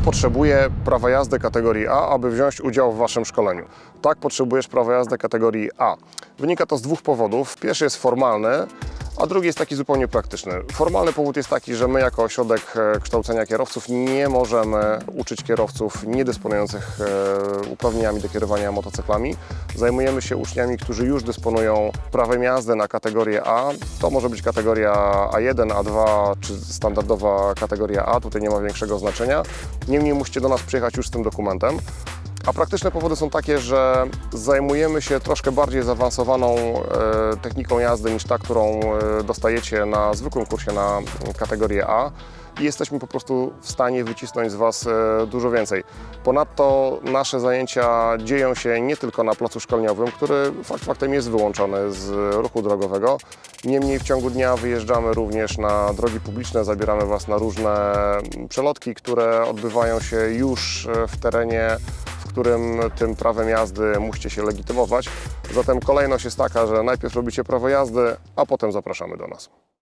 potrzebuję prawa jazdy kategorii A, aby wziąć udział w Waszym szkoleniu. Tak, potrzebujesz prawa jazdy kategorii A. Wynika to z dwóch powodów. Pierwszy jest formalny, a drugi jest taki zupełnie praktyczny. Formalny powód jest taki, że my jako ośrodek e, kształcenia kierowców nie możemy uczyć kierowców niedysponujących e, uprawnieniami do kierowania motocyklami. Zajmujemy się uczniami, którzy już dysponują prawem jazdy na kategorię A. To może być kategoria A1, A2 czy standardowa kategoria A, tutaj nie ma większego znaczenia. Niemniej musicie do nas przyjechać już z tym dokumentem. A praktyczne powody są takie, że zajmujemy się troszkę bardziej zaawansowaną e, techniką jazdy niż ta, którą e, dostajecie na zwykłym kursie na kategorię A i jesteśmy po prostu w stanie wycisnąć z Was e, dużo więcej. Ponadto nasze zajęcia dzieją się nie tylko na placu szkoleniowym, który fakt faktem jest wyłączony z ruchu drogowego. Niemniej w ciągu dnia wyjeżdżamy również na drogi publiczne, zabieramy Was na różne przelotki, które odbywają się już w terenie którym tym prawem jazdy musicie się legitymować. Zatem kolejność jest taka, że najpierw robicie prawo jazdy, a potem zapraszamy do nas.